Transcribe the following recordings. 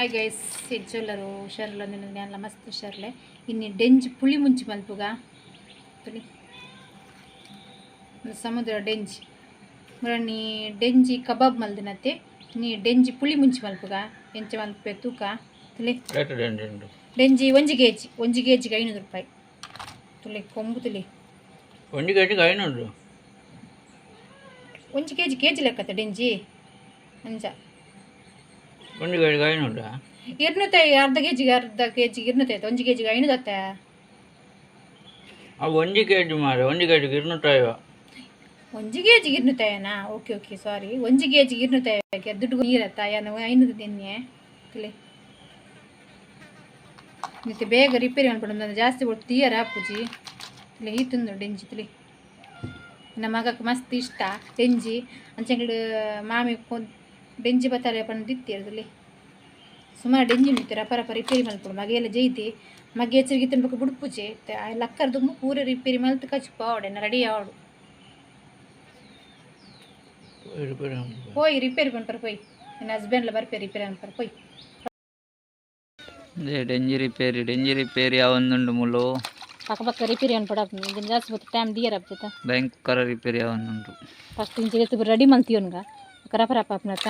Hi guys ಹೆಜ್ಜೊಲ್ಲರು ಹುಷಾರಿಲ್ಲ ನಾನು ಮಸ್ತ್ ಹುಷಾರ್ಲೆ ಇನ್ನು ಡೆಂಜ್ ಪುಳಿ ಮುಂಚಿ ಮಲ್ಪುಗ ತುಳಿ ಸಮುದ್ರ ಡೆಂಜ್ ನೀ ಡೆಂಜಿ ಕಬಾಬ್ ಮಲ್ದಿನತ್ತೆ ನೀ ಡೆಂಜಿ ಪುಳಿ ಮುಂಚಿ ಮಲ್ಪುಗ ಎಂಚ ಮಲ್ಪೆ ತೂಕ ತುಳಿ ಡೆಂಜಿ ಒಂಜಿ ಕೆ ಜಿ ಒಂಜಿ ಕೆ ಜಿಗೆ ಐನೂರು ರೂಪಾಯಿ ತುಳಿ ಕೊಂಬು ತುಳಿ ಒಂದು ಗಂಟೆಗೆ ಐನೂರು ಒಂಜಿ ಕೆ ಕೆಜಿ ಕೆ ಜಿ ಲೆಕ್ಕತ್ತೆ ಡೆಂಜಿ ಅಂಜ ಒಂದು ಗಳಿಗೆ ಐನೂರ ಅರ್ಧ ಕೆ ಜಿಗೆ ಅರ್ಧ ಕೆ ಜಿಗೆ ಇರ್ನೂತೈತೆ ಒಂದು ಕೆ ಜಿಗೆ ಐನೂರತ್ತೆ ಅವು ಒಂದು ಕೆ ಜಿ ಮಾರೆ ಒಂದು ಕೆ ಜಿಗೆ ಒಂದು ಕೆ ಜಿಗೆ ಓಕೆ ಓಕೆ ಸಾರಿ. ಒಂದು ಕೆ ಜಿಗೆ ಇರ್ನೂತಯ್ಯಕ್ಕೆ ದುಡ್ಡು ನೀರತ್ತ ಏನೋ ಐನೂರು ತಿನ್ನೆ ಮತ್ತೆ ಬೇಗ ರಿಪೇರಿ ಮಾಡ್ಬಿಡೋದು ಜಾಸ್ತಿ ಬಿಟ್ಟು ತೀಯರ ಪೂಜಿ ಇಲ್ಲಿ ಈ ತಿಂದು ಡೆಂಜಿ ತಿಳಿ. ನಮ್ಮ ಮಗಕ್ಕೆ ಮಸ್ತ್ ಇಷ್ಟ ಡೆಂಜಿ. ಅಂಚೆ ಮಾಮಿ ಕೊಂದು ಡೆಂಜಿ ಬತ್ತಾಲೆ ಪಂಡ ದಿತ್ತಿರದಲ್ಲಿ ಸುಮಾರು ಡೆಂಜಿ ನಿಂತಿರ ಪರ ಪರ ರಿಪೇರಿ ಮಲ್ಪಡು ಮಗ ಎಲ್ಲ ಜೈತಿ ಮಗ ಎಚ್ಚರಿಗೆ ತಿನ್ಬೇಕು ಬುಡ್ಪುಜೆ ಎಲ್ಲ ಅಕ್ಕರ್ದು ಪೂರ ರಿಪೇರಿ ಮಲ್ತು ಕಚ್ಚು ಪಾವಡೆನ ರೆಡಿ ಆವಡು ಹೋಯ್ ರಿಪೇರಿ ಪಂಪರ್ ಪೋಯ್ ನನ್ನ ಹಸ್ಬೆಂಡ್ಲ ಬರ್ಪೇ ರಿಪೇರಿ ಅನ್ಪರ್ ಪೋಯ್. ಡೆಂಜಿ ರಿಪೇರಿ ಡೆಂಜಿ ರಿಪೇರಿ ಯಾವೊಂದುಂಡು ಮುಲು ಪಕ್ಕ ಪಕ್ಕ ರಿಪೇರಿ ಅನ್ಪಡ ಜಾಸ್ತಿ ಟೈಮ್ ದಿಯರ್ ಆಗ್ತೈತೆ? ಭಯಂಕರ ರಿಪೇರಿ ಯಾವೊಂದುಂಡು ಫಸ್ಟ್ ಇಂಜಿಗೆ ರೆಡಿ ಮಲ್ತೀವನ್ಗ ಕರಪರಪ್ಪ ಅಪ್ಪನತ್ತ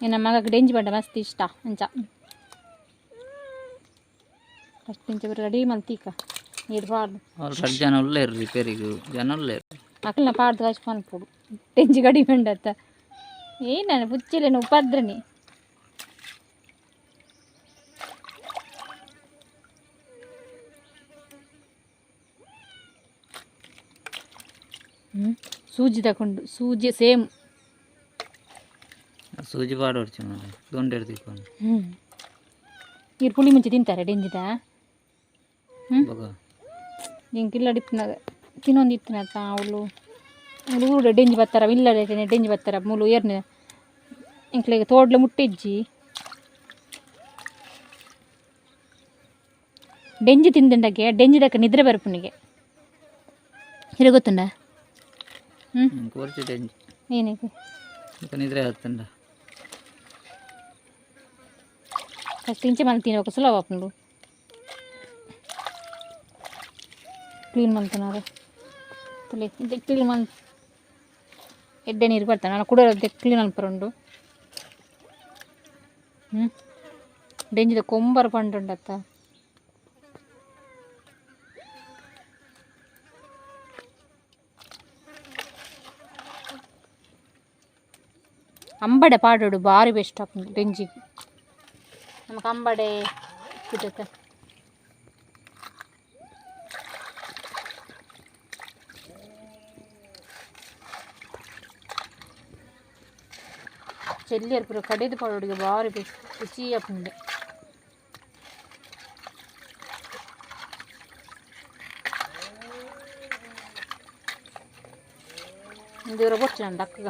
ನಮ್ಮ ಮಗಕ್ಕೆ ಡೇಂಜ್ ಬಂಡ ಮಸ್ತ್ ಇಷ್ಟ ಅಂಚ ಫಸ್ಟ್ ಇಂಚ ರೆಡಿ ಮಲ್ತೀಕ ಇಡಬಾರ್ದು ಅವ್ರು ಜನ ಒಳ್ಳೆ ರಿಪೇರಿಗೆ ಜನ ಒಳ್ಳೆ ಮಕ್ಕಳನ್ನ ಪಾಡ್ದು ಕಾಯ್ಸ್ ಅನ್ಬೋದು ಡೇಂಜ್ ಗಡಿ ಬಂಡತ್ತ ಏನು ನಾನು ಬುಚ್ಚಿಲ್ಲ ಉಪಾದ್ರನಿ Mm-hmm. ಸೂಜಿ ತಗೊಂಡು ಸೂಜಿ ಸೇಮ್. ಸೂಜಿ ಬಾಡ ಹೊಡ್ಚು ತಿಕ್ಕೊಂಡು ಹ್ಞೂ ನೀರು ಪುಳಿ ಮುಂಚೆ ತಿಂತಾರೆ ಡೆಂಜಿದ? ಹ್ಞೂ ಹಿಂಗೆ ಕಿಲ್ಲಡಿ ತಿನ್ನೊಂದು ಇತ್ತಿನತ್ತ ಅವಳು ಅವಳು ಊರು ಡೆಂಜಿ ಬರ್ತಾರ ಇಲ್ಲ ಡೆಂಜಿ ಬತ್ತಾರ ಮೂಲು ಏರ್ನ ಇಂಕ್ಲೆಗೆ ತೋಡ್ಲೆ ಮುಟ್ಟಿಜ್ಜಿ. ಡೆಂಜಿ ತಿಂದಂಡಕ್ಕೆ ಡೆಂಜಿದಕ್ಕೆ ನಿದ್ರೆ ಬರಪುನಿಗೆ ಹಿರ ಗೊತ್ತುಂಡ? ಡೆಂಜಿ ಏನಿಗೆ ಈಗ ನಿದ್ರೆ ಹತ್ತಂಡ ಫಸ್ಟ್ ಇಂಚೆ ಮಲ್ತೀನಿ ఒక ಸುಲಭ ಅಪ್ಪಂಡು ಕ್ಲೀನ್ ಮಾಡ್ತಾನಾರೆ ತಲೆ ಇದು ಕ್ಲೀನ್ ಮಲ್ ಎಡ್ಡೆ ನೀರು క్లీన్ అనుపరండు ಕುಡಿಯೋದು కొంబర పండు ಹ್ಞೂ ಅಂಬಡೆ ಪಾಡೋಡು ಭಾರಿ ಬೆಸ್ಟ್ ಹಾಕೊಂಡು ಡೆಂಜಿಗೆ ನಮಗೆ ಅಂಬಡೆ ಸಿಗುತ್ತೆ ಚೆಲ್ಲಿಯರ್ ಪೂರ ಕಡೆದು ಪಾಡೋಡಿಗೆ ಭಾರಿ ಬೆಸ್ಟ್ ರುಚಿ ಹಾಕೊಂಡು ದೇವರ ಬೊಚ್ಚ ನಂದು ಅಕ್ಕಗ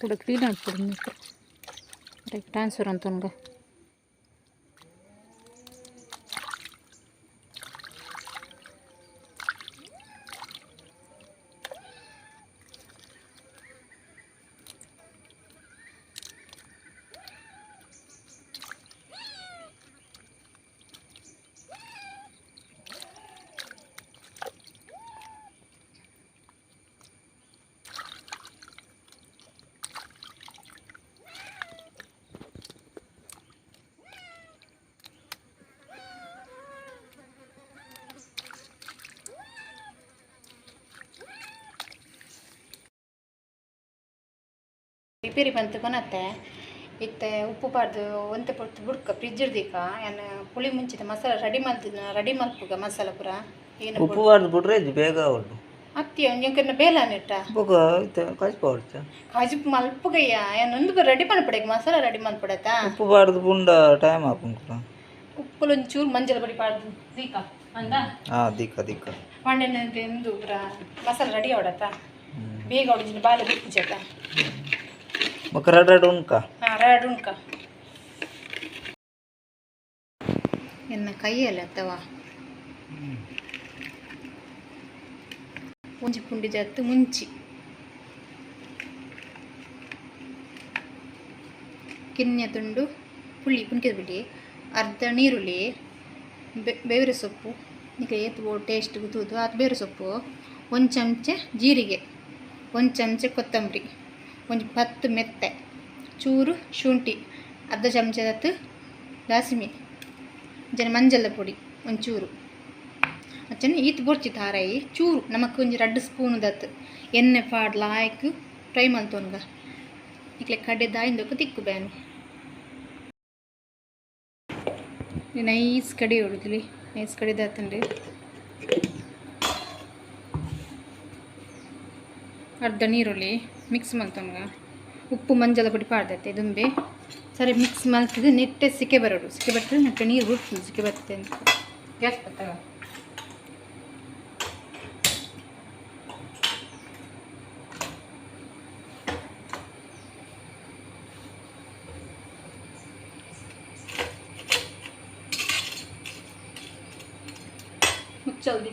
ತೂಲಕ್ ಫ್ರೀ ಆಗ್ತೀರಿ ನಿಮ್ಗೆ ಟ್ರಾನ್ಸ್ಫರ್ ಅಂತ ನನಗೆ ಪಿರಿ ಬಂತು ಕೊನತ್ತೆ ಇತ್ತೆ ಉಪ್ಪು ಬಾರ್ದು ಒಂತೆ ಪೊರ್ತು ಬುಡ್ಕ ಫ್ರಿಜ್ ಇಡ್ದಿಕ ಏನು ಪುಳಿ ಮುಂಚಿತ ಮಸಾಲ ರೆಡಿ ಮಾಡ್ತಿದ್ನ ರೆಡಿ ಮಲ್ಪುಗ ಮಸಾಲ ಪೂರ. ಏನು ಉಪ್ಪು ಬಾರ್ದು ಬಿಡ್ರೆ ಇದು ಬೇಗ ಉಂಟು. ಅತ್ತಿ ಒಂಜಂಕನ್ನ ಬೇಲ ನೆಟ್ಟ ಬುಗ ಇತ್ತೆ ಕಾಜಿ ಪೌಡ್ತ ಕಾಜಿ ಮಲ್ಪಗಯ್ಯ ಏನು ಒಂದು ರೆಡಿ ಮಾಡ್ಬಿಡಕ ಮಸಾಲ ರೆಡಿ ಮಾಡ್ಬಿಡತ್ತಾ ಉಪ್ಪು ಬಾರ್ದು ಬುಂಡ ಟೈಮ್ ಹಾಕೊಂಡು ಉಪ್ಪುಲು ಒಂಚೂರು ಮಂಜಲ ಬಡಿ ಬಾರ್ದು ದೀಕ ಅಂದ? ಆ ದೀಕ ದೀಕ. ಮಂಡೆನ ಎಂದು ಮಸಾಲ ರೆಡಿ ಹೊಡತ್ತಾ ಬೇಗ ಹೊಡಿದ ಬಾಲ ಬಿಟ್ಟು ಜೊತೆ ರಡ್ ರಡ್ ಉಂಕ ಹಾಂ ರೆಡ್ ಉಣ್ಕ. ಎನ್ನ ಕೈಯಲ್ಲಿ ಅಥವಾ ಒಂಜಿ ಪುಂಡಿ ಜತ್ತು ಮುಂಚಿ. ಕಿನ್ಯ ತುಂಡು ಪುಳಿ ಪುಣ್ಕಿದ ಬಿಡಿ. ಅರ್ಧ ನೀರುಳ್ಳಿ ಬೆ ಸೊಪ್ಪು. ಈಗ ಏತು ಟೇಸ್ಟ್ ತೂತು ಅದು ಬೇವಿನ ಸೊಪ್ಪು. ಒಂದು ಚಮಚ ಜೀರಿಗೆ ಒಂದು ಚಮಚ ಕೊತ್ತಂಬರಿ. ಒಂದು ಪತ್ತು ಮೆತ್ತೆ, ಚೂರು ಶುಂಠಿ, ಅರ್ಧ ಚಮಚದತ್ತು ದಾಸಿಮಿ ಜನ ಮಂಜಲ ಪೊಡಿ ಚೂರು ಅಚ್ಚನೆ ಈತ್ ಬೊರ್ಚಿ ತಾರಾಯಿ, ಚೂರು ನಮಕ್ ಒಂಜಿ ರಡ್ಡು ಸ್ಪೂನ್ ದತ್ತು ಎಣ್ಣೆ ಪಾಡ್ ಲಾಯ್ಕ್ ಫ್ರೈ ಮಲ್ತೋನ್ಗ ಇಕ್ಲೆ ಕಡೆ ದಾಯಿಂದಕ್ಕೆ ತಿಕ್ಕು ಬ್ಯಾನು. ನೈಸ್ ಕಡಿ ಹೊಡುದಿಲಿ, ನೈಸ್ ಕಡಿ ದಾತಂಡು ಅರ್ಧ ನೀರುಳ್ಳಿ ಮಿಕ್ಸ್ ಮಲ್ತೊನ್ಗ ಉಪ್ಪು ಮಂಜಲ ಪುಡಿ ಪಾಡ್ದತ್ತೆ ದುಂಬೆ. ಸರಿ ಮಿಕ್ಸ್ ಮಲ್ತಿದ್ದು ನೆಟ್ಟೆ ಸಿಕ್ಕೆ ಬರೋಡು ಸಿಕ್ಕೆ ಬರ್ತದೆ ನೆಟ್ಟೆ ನೀರು ಬಿಡ್ತದೆ ಸಿಕ್ಕೆ ಬರ್ತದೆ ಅಂತ. ಗ್ಯಾಸ್ ಬರ್ತಾವ ಮುಚ್ಚಲ್ದಿ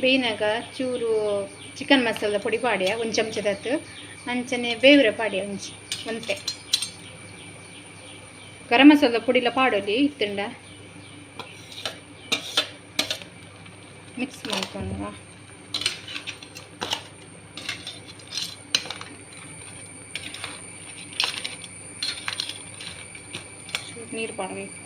ಬೇಯಿನಾಗ ಚೂರು ಚಿಕನ್ ಮಸಾಲ ಪುಡಿ ಪಾಡ್ಯ ಒಂದು ಚಮಚದತ್ತು ಅಂಚನೆ ಬೇವ್ರೆ ಪಾಡ್ಯ ಒಂಚಿ ಒಂತೆ ಗರಂ ಮಸಾಲ ಪುಡಿಲ ಪಾಡೋಲಿ ಇತ್ತುಂಡ ಮಿಕ್ಸ್ ಮಾಡ್ಕೊಂಡು ನೀರು ಪಾಡಬೇಕು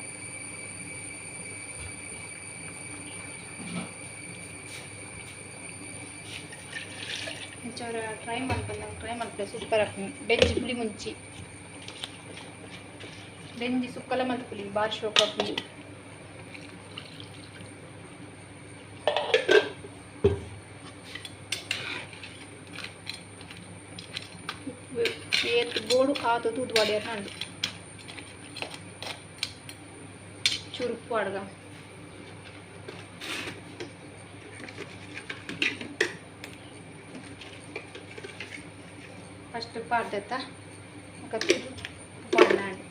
ಒಂಚೂರು ಟ್ರೈ ಮಾಡ್ಕೊಂಡು ಟ್ರೈ ಮಾಡ್ಕೊಳ್ಳಿ ಸೂಪರ್ ಆಗ್ತದೆ ಬೆಂಜಿ ಪುಳಿ ಮುಂಚಿ ಬೆಂಜಿ ಸುಕ್ಕಲ ಮತ್ತು ಪುಳಿ ಬಾರಿ ಶೋಕ ಪುಳಿ ಏತ್ ಬೋಡು ಆತು ತೂತು ಬಾಡಿಯ ಹಾಂಡು ಚೂರು ಉಪ್ಪು ಅಡ್ಗ ಫಸ್ಟ್ ಪಾಡ್ದತ್ತ ಕತ್ತಿ ಪಾಡ್ನಾಡು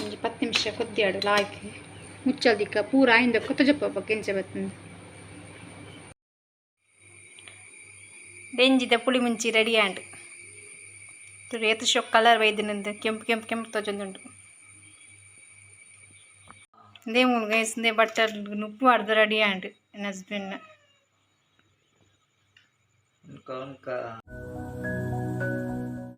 ಒಂಜಿ ಪತ್ತು ನಿಮಿಷ ಕೊದ್ದಿಯಾಡು ಲಾಯ್ಕೆ ಮುಚ್ಚಲ್ದಿಕ್ಕ ಪೂರ ಆಯಿಂದ ಕೊತ್ತ ಜಪ್ಪ ಕೆಂಚ ಬತ್ತಂದು ಬೆಂಜಿದ ಪುಳಿ ಮುಂಚಿ ರೆಡಿ ಆಂಡ್ ಏತು ಶೋ ಕಲರ್ ವೈದ್ಯನಂದು ಕೆಂಪು ಕೆಂಪು ಕೆಂಪು ತಜೊಂದುಂಟು ఇదే మునిగేసిందే బట్టలు నొప్పి పడతారు అడి అండి నా హస్బెండ్ ఇంకా ఇంకా